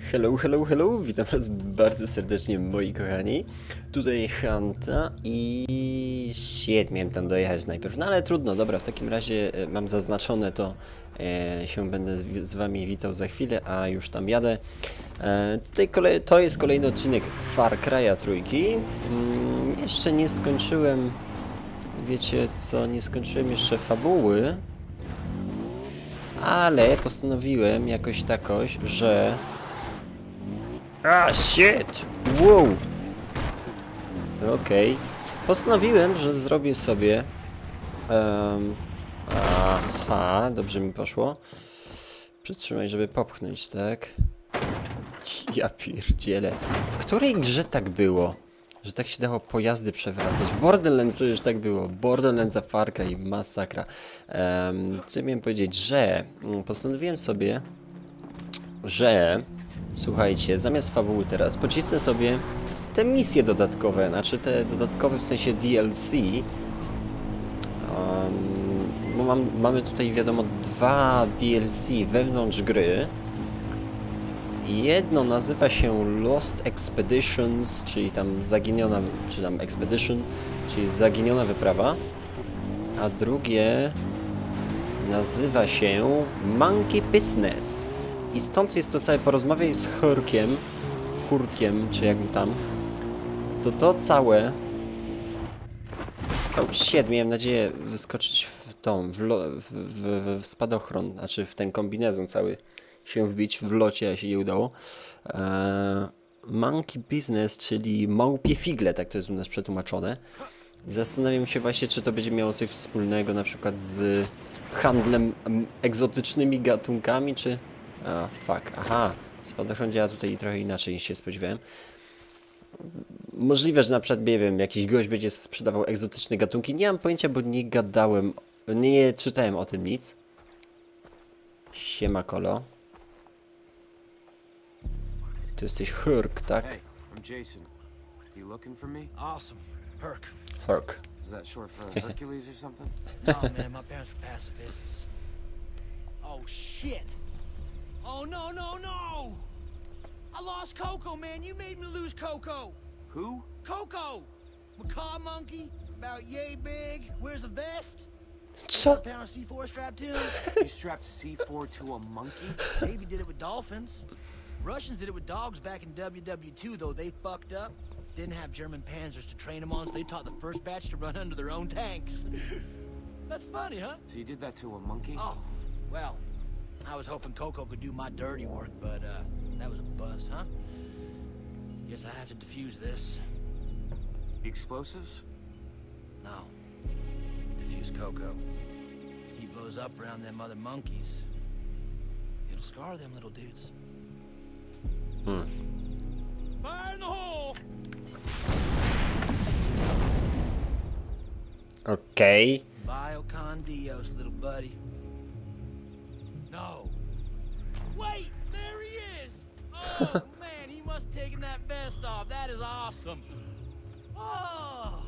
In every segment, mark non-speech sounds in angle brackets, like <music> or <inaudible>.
Hello, hello, hello, witam was bardzo serdecznie moi kochani. Tutaj Hanta i... Shit, miałem tam dojechać najpierw, no ale trudno, dobra, w takim razie e, mam zaznaczone to, e, się będę z, z wami witał za chwilę, a już tam jadę. E, tutaj kolej, to jest kolejny odcinek Far Cry'a trójki. Mm, jeszcze nie skończyłem, wiecie co, nie skończyłem jeszcze fabuły. Ale postanowiłem jakoś takoś, że... A, shit! Wow! Okej. Postanowiłem, że zrobię sobie... em, aha, dobrze mi poszło. Przytrzymaj, żeby popchnąć, tak? <laughs> Ja pierdzielę. W której grze tak było? Że tak się dało pojazdy przewracać. W Borderlands przecież tak było. Borderlands Afarka i masakra. Um, co miałem powiedzieć? Że mm, postanowiłem sobie, że słuchajcie, zamiast fabuły teraz pocisnę sobie te misje dodatkowe, znaczy te dodatkowe w sensie DLC. Um, mam, mamy tutaj wiadomo dwa DLC wewnątrz gry. Jedno nazywa się Lost Expeditions, czyli tam zaginiona, czy tam Expedition, czyli zaginiona wyprawa, a drugie nazywa się Monkey Business. I stąd jest to całe, porozmawiaj z Hurkiem, Hurkiem, czy jak mu tam, to to całe... O, shit, miałem nadzieję wyskoczyć w tą, w, lo, w, w, w spadochron, znaczy w ten kombinezon cały się wbić w locie, się nie udało. Eee, monkey Business, czyli małpie figle, tak to jest u nas przetłumaczone. Zastanawiam się właśnie, czy to będzie miało coś wspólnego na przykład z handlem em, egzotycznymi gatunkami, czy... A, fuck, aha, spadochron działa tutaj trochę inaczej niż się spodziewałem. Możliwe, że na przykład, nie wiem, jakiś gość będzie sprzedawał egzotyczne gatunki. Nie mam pojęcia, bo nie gadałem, nie czytałem o tym nic. Siema, kolo. Ty jesteś Hurk, tak? Hey, I'm Jason. You looking for me? Awesome. Herc. Hurk. Is that short for <laughs> Hercules or something? No, man, my parents were pacifists. Oh, shit. Oh, no, no, no! I lost Coco, man. You made me lose Coco. Who? Coco! Macaw monkey, about yay big, wears a vest. Co? Pound of C4 strapped to him. <laughs> You strapped C4 to a monkey? Navy did it with dolphins. Russians did it with dogs back in WW2, though they fucked up. Didn't have German panzers to train them on, so they taught the first batch to run under their own tanks. That's funny, huh? So you did that to a monkey? Oh, well, I was hoping Coco could do my dirty work, but uh, that was a bust, huh? Guess I have to defuse this. The Explosives? No. Defuse Coco. He blows up around them other monkeys. It'll scar them little dudes. Hmm. Fire in the hole! Okej. Biocon Dios, little buddy. Oh, man, he must have taken that vest off. That is awesome. Oh.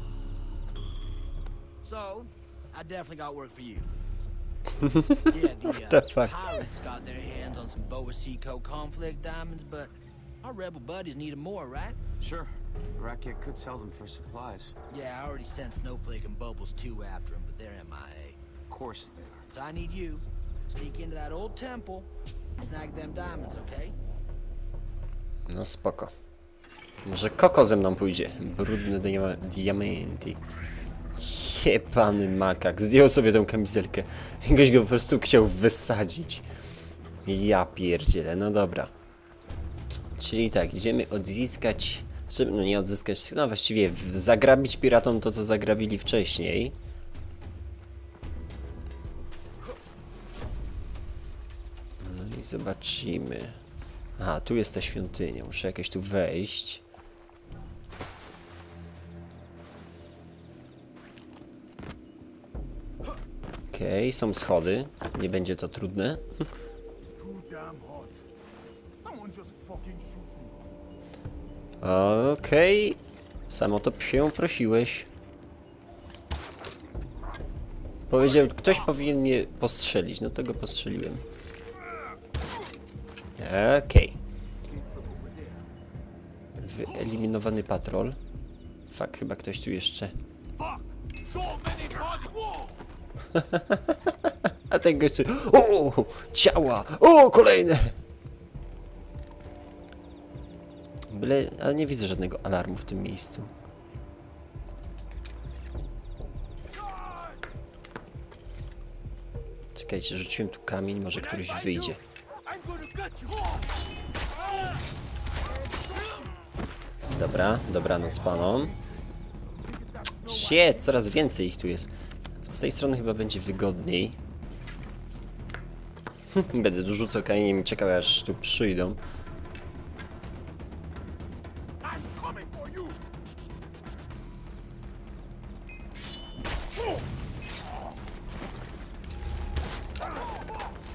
So, I definitely got work for you. <laughs> yeah, the, uh, the fuck? pirates got their hands on some Boa Seco conflict diamonds, but our rebel buddies need 'em more, right? Sure. The Racket could sell them for supplies. Yeah, I already sent Snowflake and Bubbles 2 after him, but they're MIA. Of course they are. So I need you. Sneak into that old temple snag them diamonds, okay? No spoko. Może Koko ze mną pójdzie. Brudne dia diamenty. Jebany makak. Zdjął sobie tą kamizelkę. Ktoś go po prostu chciał wysadzić. Ja pierdzielę. No dobra. Czyli tak, idziemy odzyskać... No nie odzyskać, no właściwie zagrabić piratom to, co zagrabili wcześniej. No i zobaczymy. Aha, tu jest ta świątynia. Muszę jakoś tu wejść. Okej, są schody. Nie będzie to trudne. Okej. Samo to się prosiłeś. Powiedział, ktoś powinien mnie postrzelić. No to go postrzeliłem. Okej. wyeliminowany patrol. Fuck, chyba ktoś tu jeszcze... <laughs> A ten gościu... O! Ciała! O! Kolejne! Byle... Ale nie widzę żadnego alarmu w tym miejscu. Czekajcie, rzuciłem tu kamień, może któryś wyjdzie. Dobra, dobranoc panom. Shit, coraz więcej ich tu jest. Z tej strony chyba będzie wygodniej. <laughs> Będę tu rzucał kamieniem i czekał aż tu przyjdą.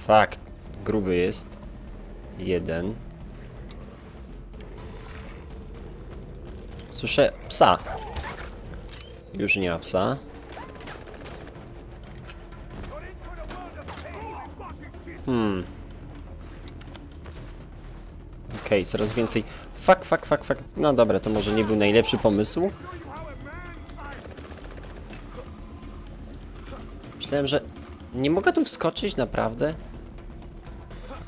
Fakt, gruby jest. Jeden. Słyszę psa. Już nie ma psa. Hmm. Okej, coraz więcej. Fuck, fuck, fuck, fuck. No dobra, to może nie był najlepszy pomysł. Myślałem, że nie mogę tu wskoczyć, naprawdę.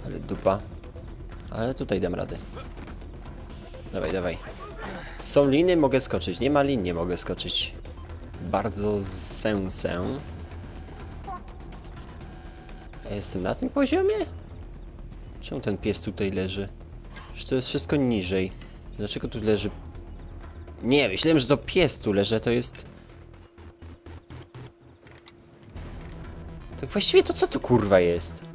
Ale dupa. Ale tutaj dam radę. Dawaj, dawaj. Są liny, mogę skoczyć. Nie ma lin, nie mogę skoczyć. Bardzo z sensem. Ja jestem na tym poziomie? Czemu ten pies tutaj leży? Że to jest wszystko niżej. Dlaczego tu leży... Nie, myślałem, że to pies tu leży, to jest... Tak właściwie to co tu kurwa jest?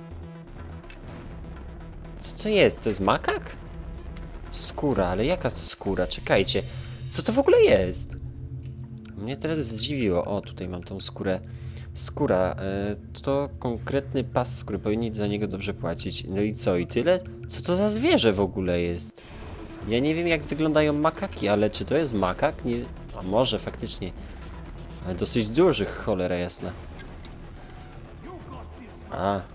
Co jest? To jest makak? Skóra, ale jaka to skóra? Czekajcie. Co to w ogóle jest? Mnie teraz zdziwiło. O, tutaj mam tą skórę. Skóra. E, to konkretny pas skóry. Powinni za niego dobrze płacić. No i co? I tyle? Co to za zwierzę w ogóle jest? Ja nie wiem jak wyglądają makaki, ale czy to jest makak? Nie... A może faktycznie. Ale dosyć dużych, cholera jasna. A.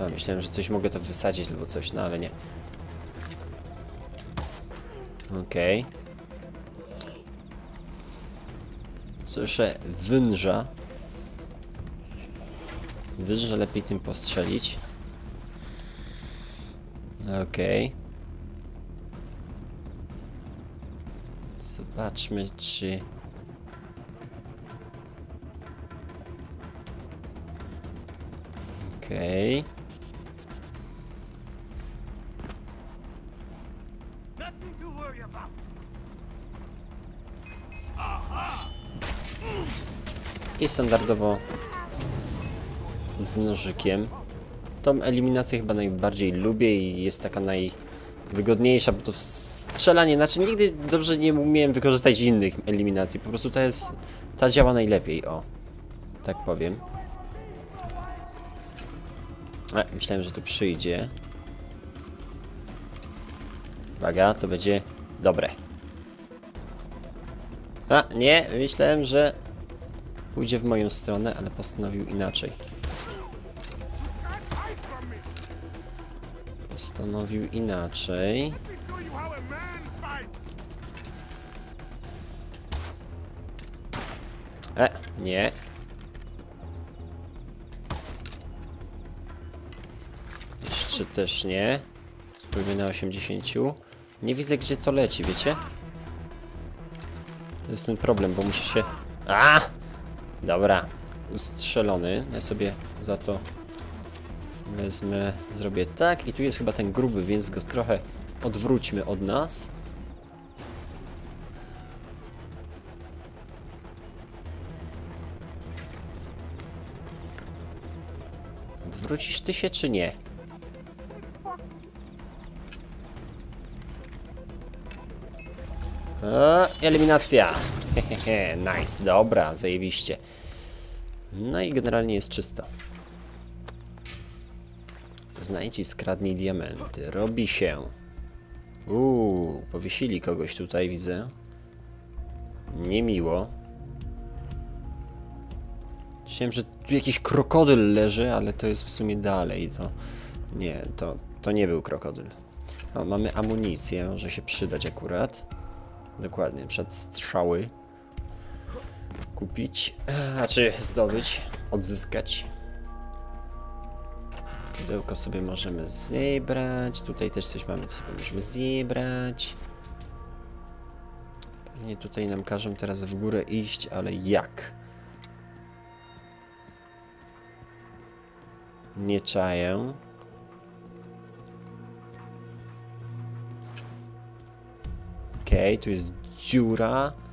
A, myślałem, że coś mogę to wysadzić albo coś, no ale nie. Okej. Słyszę węża. Węża lepiej tym postrzelić. Okej. Zobaczmy, czy... Okej. Nothing I standardowo z nożykiem. Tą eliminację chyba najbardziej lubię i jest taka najwygodniejsza, bo to strzelanie, znaczy nigdy dobrze nie umiałem wykorzystać innych eliminacji, po prostu ta jest, ta działa najlepiej, o, tak powiem. A, myślałem, że tu przyjdzie. Uwaga, to będzie dobre. A, nie, myślałem, że pójdzie w moją stronę, ale postanowił inaczej. Postanowił inaczej. E, nie. Jeszcze też nie. Spróbuję na 80. Nie widzę gdzie to leci, wiecie? To jest ten problem, bo muszę się... A! Dobra. Ustrzelony. Ja sobie za to wezmę, zrobię tak. I tu jest chyba ten gruby, więc go trochę odwróćmy od nas. Odwrócisz ty się, czy nie? A, eliminacja! Hehehe, <laughs> nice, dobra, zajebiście. No i generalnie jest czysto. Znajdź i skradnij diamenty. Robi się. Uuu, powiesili kogoś tutaj, widzę. Niemiło. Myślałem, że tu jakiś krokodyl leży, ale to jest w sumie dalej. To nie, to, to nie był krokodyl. O, mamy amunicję, może się przydać akurat. Dokładnie, przed strzały. Kupić, znaczy zdobyć, odzyskać. Pudełko sobie możemy zebrać. Tutaj też coś mamy, co możemy zebrać. Pewnie tutaj nam każą teraz w górę iść, ale jak? Nie czaję. Okej, tu jest dziura.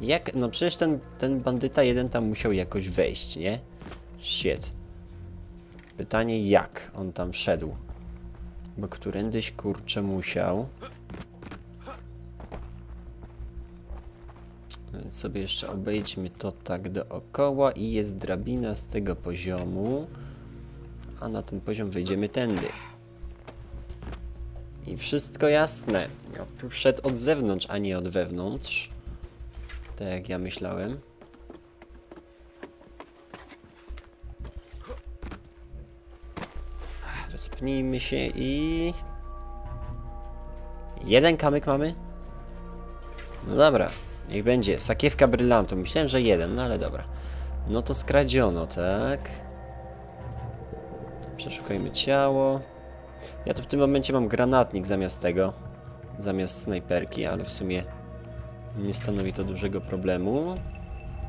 Jak? No przecież ten, ten bandyta jeden tam musiał jakoś wejść, nie? Shit. Pytanie jak on tam wszedł? Bo którędyś kurczę musiał. Więc sobie jeszcze obejdźmy to tak dookoła i jest drabina z tego poziomu. A na ten poziom wejdziemy tędy. I wszystko jasne. Ja tu wszedł od zewnątrz, a nie od wewnątrz. Tak jak ja myślałem. Rozpnijmy się i... Jeden kamyk mamy? No dobra, niech będzie. Sakiewka brylantu. Myślałem, że jeden, no ale dobra. No to skradziono, tak? Przeszukajmy ciało. Ja tu w tym momencie mam granatnik zamiast tego. Zamiast snajperki, ale w sumie nie stanowi to dużego problemu.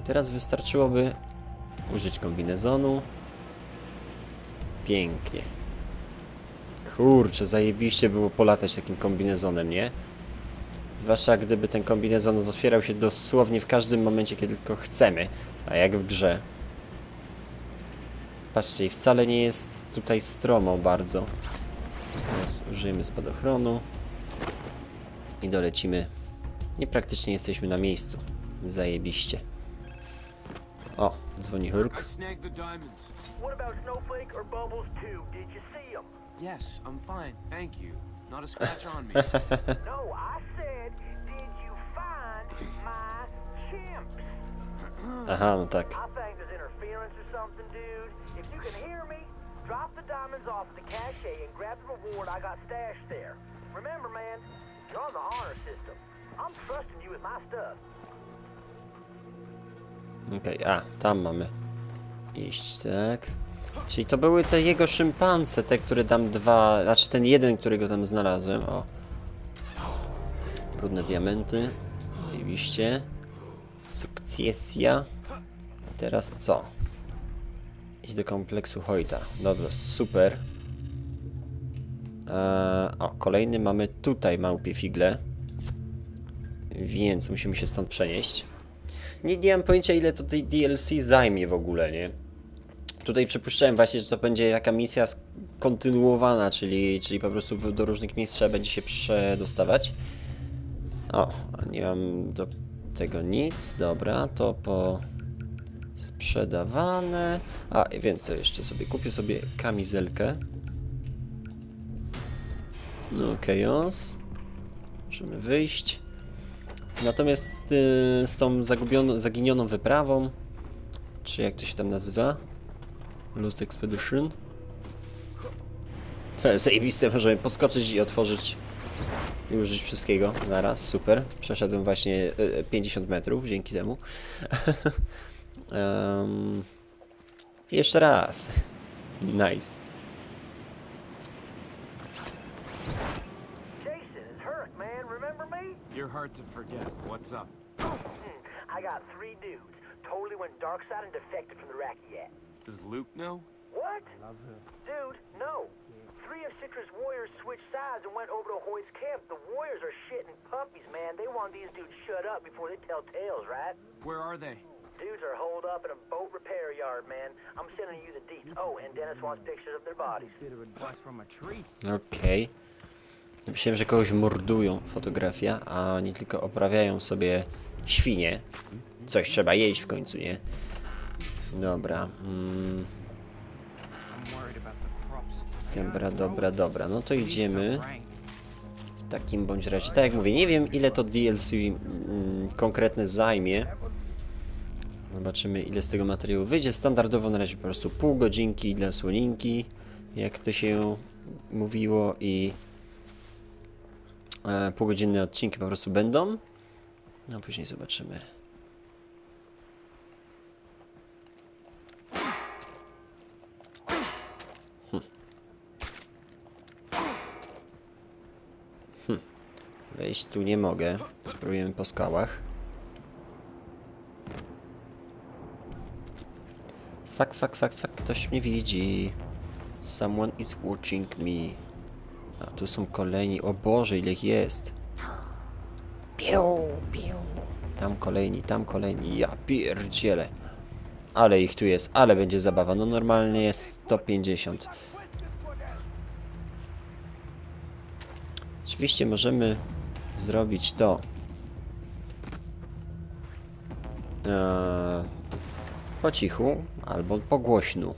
Teraz wystarczyłoby użyć kombinezonu. Pięknie. Kurczę, zajebiście było polatać takim kombinezonem, nie? Zwłaszcza gdyby ten kombinezon otwierał się dosłownie w każdym momencie, kiedy tylko chcemy. A jak w grze. Patrzcie, i wcale nie jest tutaj stromo bardzo. Teraz użyjemy spadochronu. I dolecimy. I praktycznie jesteśmy na miejscu. Zajebiście. O, dzwoni Hurk. Yes, I'm fine, thank you. Not a scratch on me. <laughs> No, I said, did you find my chimps? <clears throat> Aha, no tak. I think there's interference or something, dude. If you can hear me, drop the diamonds off at the cache and grab the reward I got stashed there. Remember, man, you're on the honor system. I'm. Okej, a, tam mamy iść, tak. Czyli to były te jego szympanse, te, które tam dwa, znaczy ten jeden, którego tam znalazłem, o. Brudne diamenty, zajebiście. Sukcesja. Teraz co? Iść do kompleksu Hojta. Dobra, super. Eee, o, kolejny mamy tutaj małpie figle. Więc musimy się stąd przenieść. Nie, nie mam pojęcia ile to tej DLC zajmie w ogóle, nie? Tutaj przypuszczałem właśnie, że to będzie jaka misja kontynuowana, czyli, czyli po prostu do różnych miejsc trzeba będzie się przedostawać. O, nie mam do tego nic, dobra, to po sprzedawane. A, wiem co jeszcze sobie, kupię sobie kamizelkę. No, chaos. Możemy wyjść. Natomiast y, z tą zagubioną, zaginioną wyprawą, czy jak to się tam nazywa? Lost Expedition. To jest zajebiste, możemy podskoczyć i otworzyć i użyć wszystkiego naraz, super. Przeszedłem właśnie y, 50 metrów dzięki temu. <laughs> Em, jeszcze raz. Nice. Hard to forget. What's up? Hmm, I got three dudes. Totally went dark side and defected from the Rakiat. Does Luke know? What? Dude, no. Three of Citra's warriors switched sides and went over to Hoyt's camp. The warriors are shitting puppies, man. They want these dudes shut up before they tell tales, right? Where are they? Dudes are holed up in a boat repair yard, man. I'm sending you the deets. Oh, and Dennis wants pictures of their bodies. Okej. Myślałem, że kogoś mordują fotografia, a oni tylko oprawiają sobie świnie. Coś trzeba jeść w końcu, nie? Dobra. Mm, dobra, dobra, dobra. No to idziemy. W takim bądź razie. Tak jak mówię, nie wiem ile to DLC mm, konkretne zajmie. Zobaczymy ile z tego materiału wyjdzie. Standardowo na razie po prostu pół godzinki dla słoninki, jak to się mówiło i e, półgodzinne odcinki po prostu będą. No później zobaczymy. Hm. Hm. Wejść tu nie mogę. Spróbujemy po skałach. Fuck, fuck, fuck, fuck, ktoś mnie widzi. Someone is watching me. A tu są kolejni. O Boże, ile ich jest. Piu, piu. Tam kolejni, tam kolejni. Ja pierdzielę. Ale ich tu jest, ale będzie zabawa. No normalnie jest 150. Oczywiście możemy zrobić to. Eee, po cichu albo po głośnu.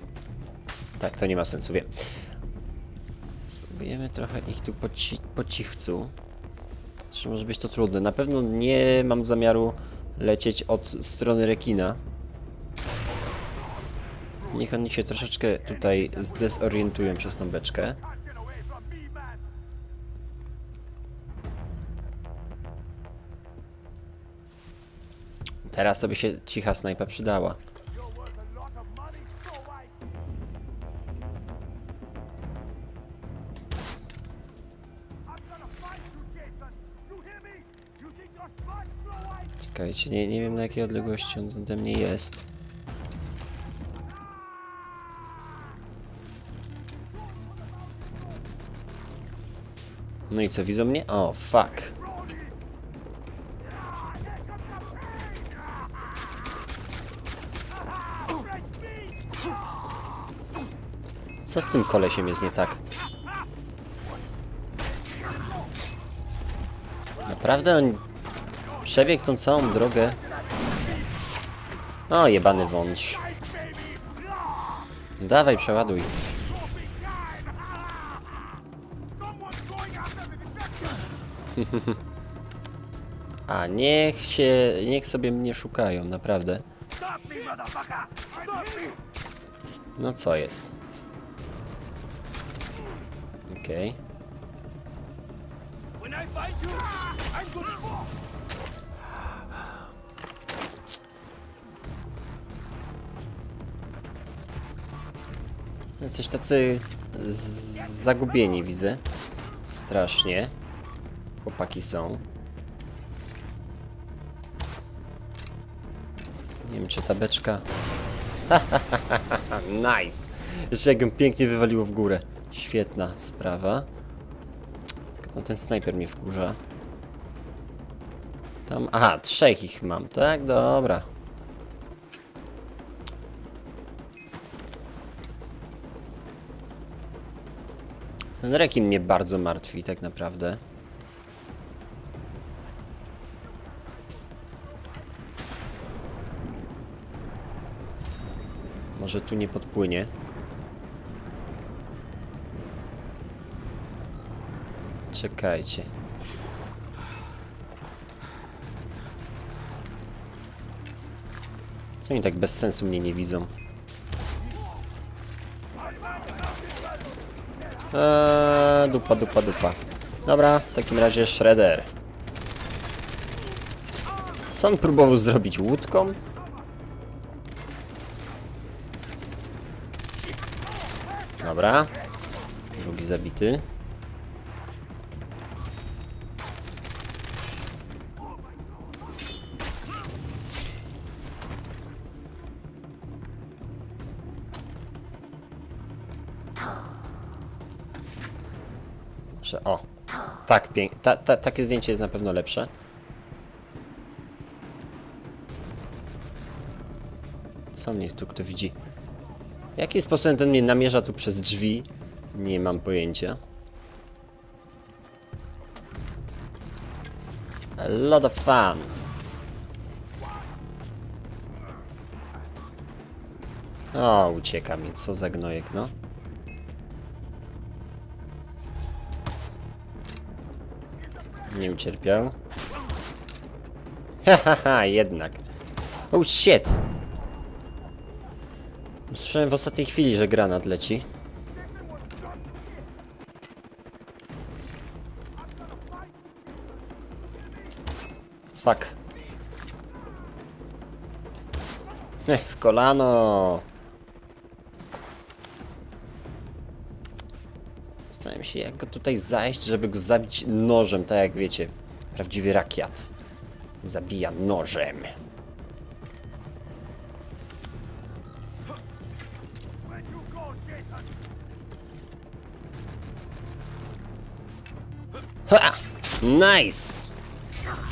Tak, to nie ma sensu, wiem. Spróbujemy trochę ich tu po, ci po cichcu. Może być to trudne. Na pewno nie mam zamiaru lecieć od strony rekina. Niech oni się troszeczkę tutaj zdezorientują przez tą beczkę. Teraz to by się cicha snajpa przydała. Czekajcie, nie, nie wiem na jakiej odległości on ode mnie jest. No i co, widzą mnie? O, fuck. Co z tym kolesiem jest nie tak? Naprawdę on przebiegł tą całą drogę. O, jebany wąż. Dawaj, przeładuj. <laughs> A niech się, niech sobie mnie szukają, naprawdę. No co jest? Okej. When Coś tacy zagubieni widzę. Strasznie. Chłopaki są. Nie wiem czy ta beczka... <laughs> nice! Jeszcze ją pięknie wywaliło w górę. Świetna sprawa. Tylko ten snajper mnie wkurza. Tam... Aha, trzech ich mam, tak? Dobra. Ten rekin mnie bardzo martwi, tak naprawdę. Może tu nie podpłynie. Czekajcie. Co oni tak bez sensu mnie nie widzą? Eee, dupa, dupa, dupa. Dobra, w takim razie Shredder. Co on próbował zrobić? Łódką? Dobra. Drugi zabity. Że o. Tak, pięk ta, ta, takie zdjęcie jest na pewno lepsze. Co mnie tu kto widzi? Jakim sposobem ten mnie namierza tu przez drzwi? Nie mam pojęcia. A lot of fun. O, ucieka mi. Co za gnojek, no. Nie ucierpiał. Hahaha, jednak. Oh shit! Słyszałem w ostatniej chwili, że granat leci. Fuck. Ech, w kolano. Zastanawiam się, jak go tutaj zajść, żeby go zabić nożem, tak jak wiecie. Prawdziwy rakiat. Zabija nożem. Ha! Nice!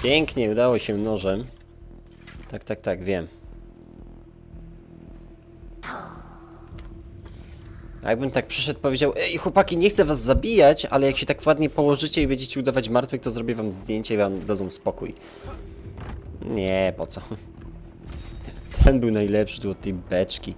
Pięknie, udało się nożem. Tak, tak, tak, wiem. A jakbym tak przyszedł, powiedział Ej, chłopaki, nie chcę was zabijać, ale jak się tak ładnie położycie i będziecie udawać martwych, to zrobię wam zdjęcie i wam dadzą spokój. Nie, po co? <laughs> Ten był najlepszy tu od tej beczki.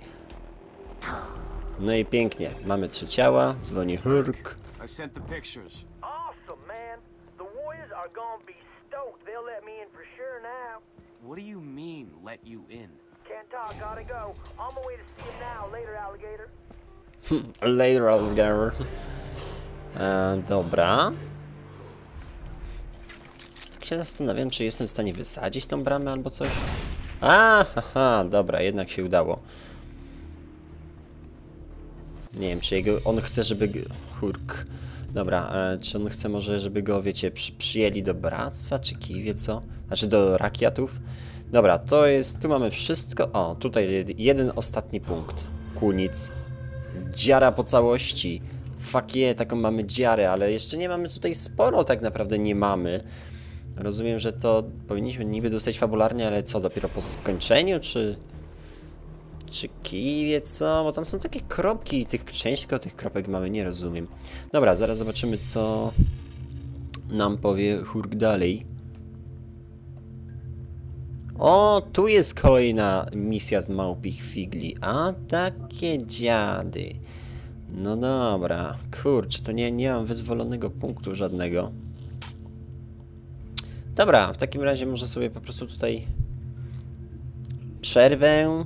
No i pięknie, mamy trzy ciała, dzwoni Hurk. I sent the pictures. Awesome, man. The Warriors are gonna be stoked they'll let me in for sure now. What do you mean, let you in? Can't talk, gotta go. On my way to see him now. Later, alligator. Later, alligator. E, dobra. Tak się zastanawiam, czy jestem w stanie wysadzić tą bramę albo coś. A, haha, dobra, jednak się udało. Nie wiem, czy jego, on chce, żeby... Hurk. Dobra, e, czy on chce może, żeby go, wiecie, przy, przyjęli do bractwa, czy kiwie, co? Znaczy do rakiatów. Dobra, to jest, tu mamy wszystko. O, tutaj jed- jeden ostatni punkt. Kunic. Dziara po całości. Fuck yeah, taką mamy dziarę, ale jeszcze nie mamy tutaj sporo, tak naprawdę nie mamy. Rozumiem, że to powinniśmy niby dostać fabularnie, ale co, dopiero po skończeniu, czy... Czy kiwie, co? Bo tam są takie kropki i tych część tylko tych kropek mamy, nie rozumiem. Dobra, zaraz zobaczymy, co nam powie Hurk dalej. O, tu jest kolejna misja z małpich figli. A, takie dziady. No dobra, kurczę, to nie, nie mam wyzwolonego punktu żadnego. Dobra, w takim razie może sobie po prostu tutaj przerwę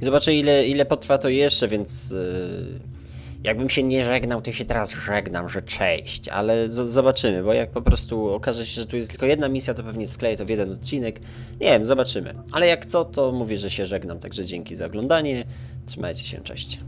i zobaczę ile, ile potrwa to jeszcze, więc yy, jakbym się nie żegnał, to się teraz żegnam, że cześć, ale zobaczymy, bo jak po prostu okaże się, że tu jest tylko jedna misja, to pewnie skleję to w jeden odcinek. Nie wiem, zobaczymy. Ale jak co, to mówię, że się żegnam, także dzięki za oglądanie. Trzymajcie się, cześć.